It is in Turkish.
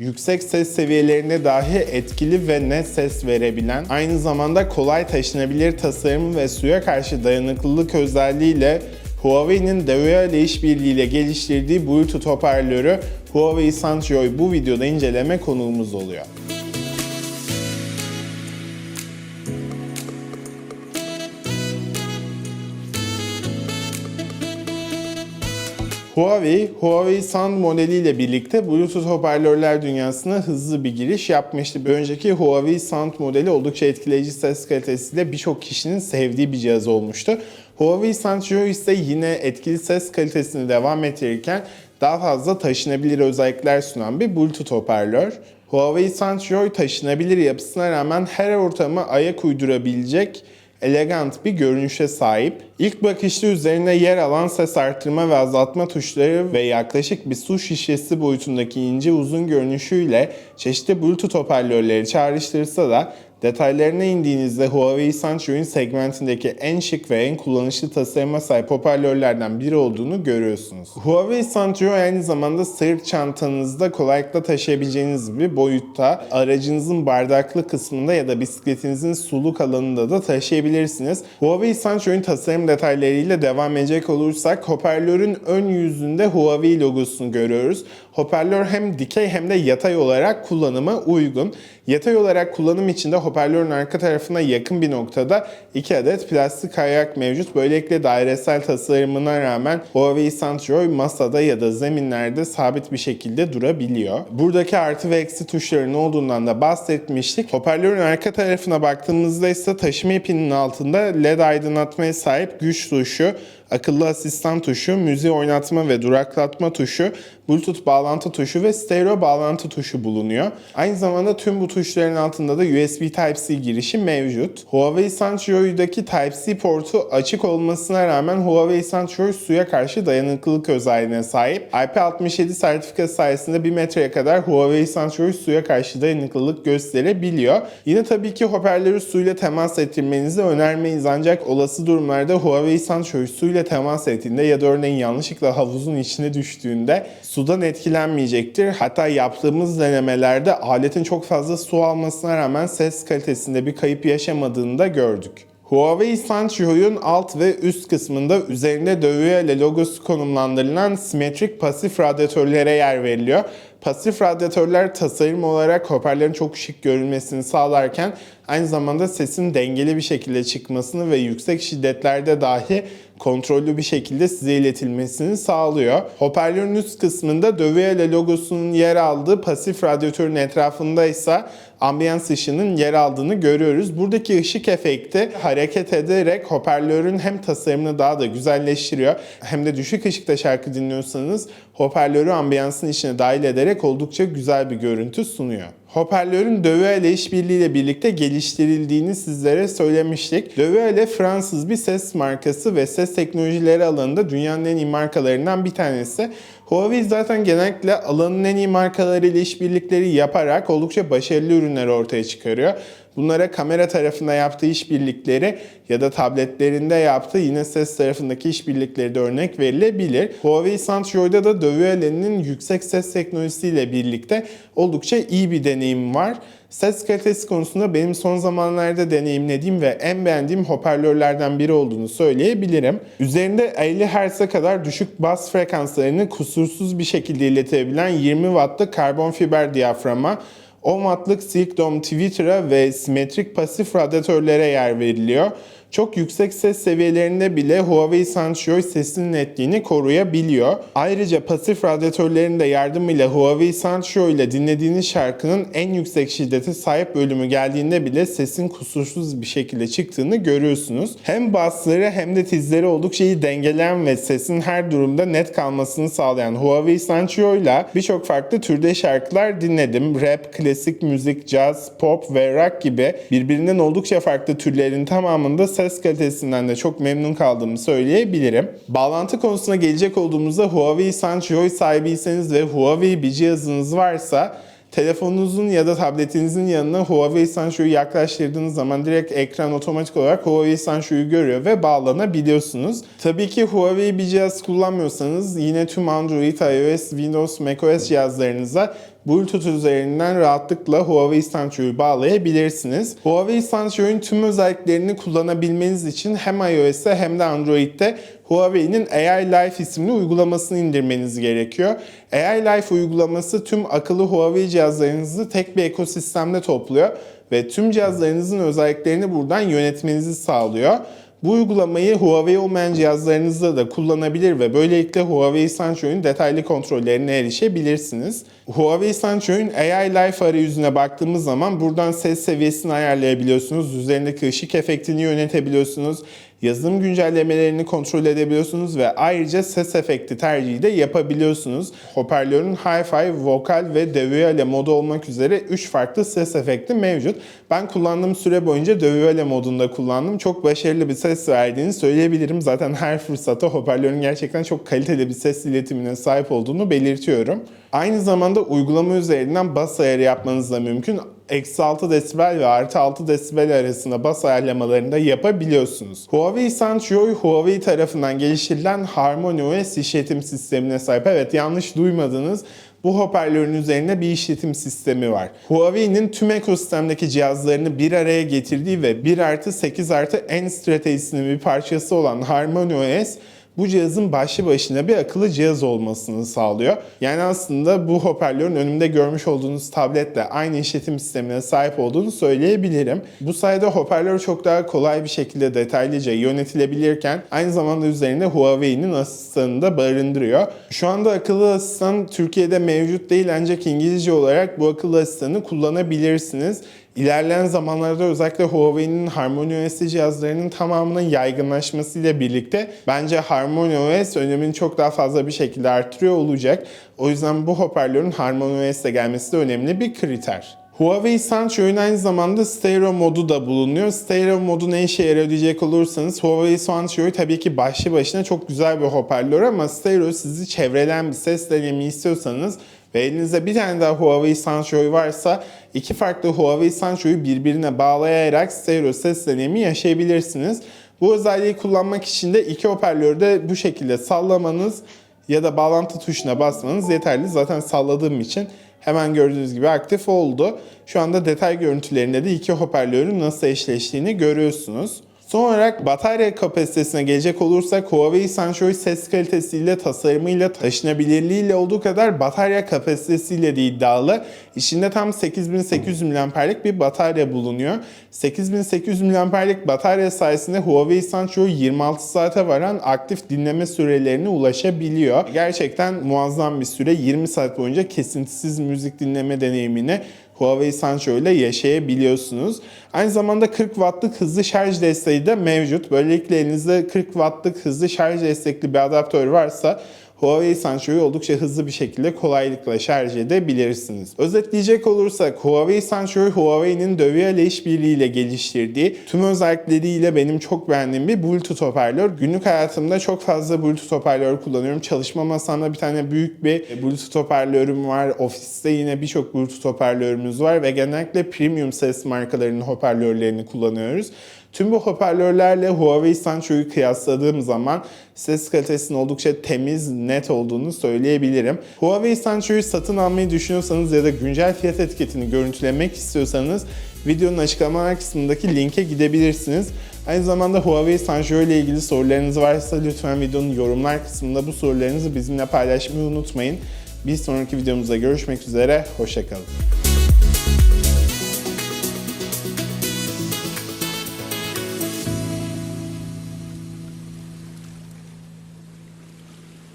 Yüksek ses seviyelerine dahi etkili ve net ses verebilen, aynı zamanda kolay taşınabilir tasarım ve suya karşı dayanıklılık özelliğiyle Huawei'nin Dewey ile işbirliğiyle geliştirdiği Bluetooth hoparlörü Huawei Soundjoy bu videoda inceleme konuğumuz oluyor. Huawei, Huawei Sound modeliyle birlikte Bluetooth hoparlörler dünyasına hızlı bir giriş yapmıştı. Bir önceki Huawei Sound modeli oldukça etkileyici ses kalitesiyle birçok kişinin sevdiği bir cihaz olmuştu. Huawei Sound Duo ise yine etkili ses kalitesini devam ettirirken daha fazla taşınabilir özellikler sunan bir Bluetooth hoparlör. Huawei Sound Duo taşınabilir yapısına rağmen her ortama ayak uydurabilecek elegant bir görünüşe sahip. İlk bakışta üzerine yer alan ses arttırma ve azaltma tuşları ve yaklaşık bir su şişesi boyutundaki ince uzun görünüşüyle çeşitli Bluetooth hoparlörleri çağrıştırsa da Detaylarına indiğinizde Huawei Sancho'nun segmentindeki en şık ve en kullanışlı tasarıma sahip hoparlörlerden biri olduğunu görüyorsunuz. Huawei Sancho aynı zamanda sırt çantanızda kolaylıkla taşıyabileceğiniz bir boyutta aracınızın bardaklı kısmında ya da bisikletinizin suluk alanında da taşıyabilirsiniz. Huawei Sancho'nun tasarım detaylarıyla devam edecek olursak hoparlörün ön yüzünde Huawei logosunu görüyoruz. Hoparlör hem dikey hem de yatay olarak kullanıma uygun. Yatay olarak kullanım için de hoparlörün arka tarafına yakın bir noktada iki adet plastik ayak mevcut. Böylelikle dairesel tasarımına rağmen Huawei Soundjoy masada ya da zeminlerde sabit bir şekilde durabiliyor. Buradaki artı ve eksi tuşların olduğundan da bahsetmiştik. Hoparlörün arka tarafına baktığımızda ise taşıma ipinin altında LED aydınlatmaya sahip güç tuşu, akıllı asistan tuşu, müziği oynatma ve duraklatma tuşu, Bluetooth bağlantı tuşu ve stereo bağlantı tuşu bulunuyor. Aynı zamanda tüm bu tuşların altında da USB Type-C girişi mevcut. Huawei Sancho'daki Type-C portu açık olmasına rağmen Huawei Sancho suya karşı dayanıklılık özelliğine sahip. IP67 sertifikası sayesinde 1 metreye kadar Huawei Sancho suya karşı dayanıklılık gösterebiliyor. Yine tabii ki hoparlörü suyla temas ettirmenizi önermeyiz ancak olası durumlarda Huawei Sancho suyla temas ettiğinde ya da örneğin yanlışlıkla havuzun içine düştüğünde sudan etkilenmeyecektir. Hatta yaptığımız denemelerde aletin çok fazla su almasına rağmen ses kalitesinde bir kayıp yaşamadığını da gördük. Huawei Sancho'yun alt ve üst kısmında üzerinde Dövüye logosu konumlandırılan simetrik pasif radyatörlere yer veriliyor. Pasif radyatörler tasarım olarak hoparlörün çok şık görünmesini sağlarken aynı zamanda sesin dengeli bir şekilde çıkmasını ve yüksek şiddetlerde dahi kontrollü bir şekilde size iletilmesini sağlıyor. Hoparlörün üst kısmında Dövüele logosunun yer aldığı pasif radyatörün etrafında ise ambiyans ışığının yer aldığını görüyoruz. Buradaki ışık efekti hareket ederek hoparlörün hem tasarımını daha da güzelleştiriyor hem de düşük ışıkta şarkı dinliyorsanız hoparlörü ambiyansın içine dahil ederek oldukça güzel bir görüntü sunuyor. Hoparlörün Dövüe ile işbirliğiyle birlikte geliştirildiğini sizlere söylemiştik. Dövüe ile Fransız bir ses markası ve ses teknolojileri alanında dünyanın en iyi markalarından bir tanesi. Huawei zaten genellikle alanın en iyi markalarıyla işbirlikleri yaparak oldukça başarılı ürünler ortaya çıkarıyor. Bunlara kamera tarafında yaptığı işbirlikleri ya da tabletlerinde yaptığı yine ses tarafındaki işbirlikleri de örnek verilebilir. Huawei Soundjoy'da da Dövüelen'in yüksek ses teknolojisiyle birlikte oldukça iyi bir deneyim var. Ses kalitesi konusunda benim son zamanlarda deneyimlediğim ve en beğendiğim hoparlörlerden biri olduğunu söyleyebilirim. Üzerinde 50 Hz'e kadar düşük bas frekanslarını kusursuz bir şekilde iletebilen 20 wattlık karbon fiber diyaframa, 10 wattlık Silk Dome Twitter'a ve simetrik pasif radyatörlere yer veriliyor. Çok yüksek ses seviyelerinde bile Huawei Soundjoy sesinin netliğini koruyabiliyor. Ayrıca pasif radyatörlerin de yardımıyla Huawei Soundjoy ile dinlediğiniz şarkının en yüksek şiddete sahip bölümü geldiğinde bile sesin kusursuz bir şekilde çıktığını görüyorsunuz. Hem basları hem de tizleri oldukça iyi dengeleyen ve sesin her durumda net kalmasını sağlayan Huawei Soundjoy ile birçok farklı türde şarkılar dinledim. Rap, klasik müzik, jazz, pop ve rock gibi birbirinden oldukça farklı türlerin tamamında ses kalitesinden de çok memnun kaldığımı söyleyebilirim. Bağlantı konusuna gelecek olduğumuzda Huawei Soundjoy sahibiyseniz ve Huawei bir cihazınız varsa telefonunuzun ya da tabletinizin yanına Huawei Sancho'yu yaklaştırdığınız zaman direkt ekran otomatik olarak Huawei Sancho'yu görüyor ve bağlanabiliyorsunuz. Tabii ki Huawei bir cihaz kullanmıyorsanız yine tüm Android, iOS, Windows, macOS cihazlarınıza Bluetooth üzerinden rahatlıkla Huawei Sensuo'yu bağlayabilirsiniz. Huawei Sensuo'nun tüm özelliklerini kullanabilmeniz için hem iOS'te hem de Android'de Huawei'nin AI Life isimli uygulamasını indirmeniz gerekiyor. AI Life uygulaması tüm akıllı Huawei cihazlarınızı tek bir ekosistemde topluyor ve tüm cihazlarınızın özelliklerini buradan yönetmenizi sağlıyor. Bu uygulamayı Huawei olmayan cihazlarınızda da kullanabilir ve böylelikle Huawei Sensuo'nun detaylı kontrollerine erişebilirsiniz. Huawei Sensuo'nun AI Life arayüzüne baktığımız zaman buradan ses seviyesini ayarlayabiliyorsunuz. Üzerindeki ışık efektini yönetebiliyorsunuz. Yazılım güncellemelerini kontrol edebiliyorsunuz ve ayrıca ses efekti tercihi de yapabiliyorsunuz. Hoparlörün Hi-Fi, vokal ve Devuale modu olmak üzere 3 farklı ses efekti mevcut. Ben kullandığım süre boyunca Devuale modunda kullandım. Çok başarılı bir ses verdiğini söyleyebilirim. Zaten her fırsatta hoparlörün gerçekten çok kaliteli bir ses iletimine sahip olduğunu belirtiyorum. Aynı zamanda uygulama üzerinden bas ayarı yapmanız da mümkün. Eksi 6 desibel ve artı 6 desibel arasında bas ayarlamalarını da yapabiliyorsunuz. Huawei Sensio, Huawei tarafından geliştirilen HarmonyOS işletim sistemine sahip. Evet yanlış duymadınız. Bu hoparlörün üzerinde bir işletim sistemi var. Huawei'nin tüm ekosistemdeki cihazlarını bir araya getirdiği ve 1 artı 8 artı en stratejisinin bir parçası olan HarmonyOS bu cihazın başlı başına bir akıllı cihaz olmasını sağlıyor. Yani aslında bu hoparlörün önümde görmüş olduğunuz tabletle aynı işletim sistemine sahip olduğunu söyleyebilirim. Bu sayede hoparlör çok daha kolay bir şekilde detaylıca yönetilebilirken aynı zamanda üzerinde Huawei'nin asistanını da barındırıyor. Şu anda akıllı asistan Türkiye'de mevcut değil ancak İngilizce olarak bu akıllı asistanı kullanabilirsiniz. İlerleyen zamanlarda özellikle Huawei'nin HarmonyOS cihazlarının tamamının yaygınlaşmasıyla birlikte bence HarmonyOS önemini çok daha fazla bir şekilde artırıyor olacak. O yüzden bu hoparlörün HarmonyOS'e gelmesi de önemli bir kriter. Huawei Sensuo'nun aynı zamanda stereo modu da bulunuyor. Stereo modu ne işe yarıyor olursanız Huawei Sensio tabii ki başlı başına çok güzel bir hoparlör ama stereo sizi çevrelen bir ses deneyimi istiyorsanız ve elinizde bir tane daha Huawei Sensio varsa iki farklı Huawei Sensio'yu birbirine bağlayarak stereo ses deneyimi yaşayabilirsiniz. Bu özelliği kullanmak için de iki hoparlörü de bu şekilde sallamanız ya da bağlantı tuşuna basmanız yeterli. Zaten salladığım için hemen gördüğünüz gibi aktif oldu. Şu anda detay görüntülerinde de iki hoparlörün nasıl eşleştiğini görüyorsunuz. Son olarak batarya kapasitesine gelecek olursak Huawei Sensio ses kalitesiyle, tasarımıyla, taşınabilirliğiyle olduğu kadar batarya kapasitesiyle de iddialı. İçinde tam 8800 mAh'lik bir batarya bulunuyor. 8800 mAh'lik batarya sayesinde Huawei Sensio 26 saate varan aktif dinleme sürelerine ulaşabiliyor. Gerçekten muazzam bir süre. 20 saat boyunca kesintisiz müzik dinleme deneyimini Huawei Sensio ile yaşayabiliyorsunuz. Aynı zamanda 40 wattlık hızlı şarj desteği de mevcut. Böylelikle elinizde 40 wattlık hızlı şarj destekli bir adaptör varsa Huawei Sensuo'yu oldukça hızlı bir şekilde kolaylıkla şarj edebilirsiniz. Özetleyecek olursak Huawei Sensio Huawei'nin Dovia işbirliğiyle geliştirdiği tüm özellikleriyle benim çok beğendiğim bir Bluetooth hoparlör. Günlük hayatımda çok fazla Bluetooth hoparlör kullanıyorum. Çalışma masamda bir tane büyük bir Bluetooth hoparlörüm var. Ofiste yine birçok Bluetooth hoparlörümüz var ve genellikle premium ses markalarının hoparlörlerini kullanıyoruz. Tüm bu hoparlörlerle Huawei Sensuo'yu kıyasladığım zaman ses kalitesinin oldukça temiz, net olduğunu söyleyebilirim. Huawei Sensuo'yu satın almayı düşünüyorsanız ya da güncel fiyat etiketini görüntülemek istiyorsanız videonun açıklamalar kısmındaki linke gidebilirsiniz. Aynı zamanda Huawei Sensio ile ilgili sorularınız varsa lütfen videonun yorumlar kısmında bu sorularınızı bizimle paylaşmayı unutmayın. Bir sonraki videomuzda görüşmek üzere, hoşçakalın.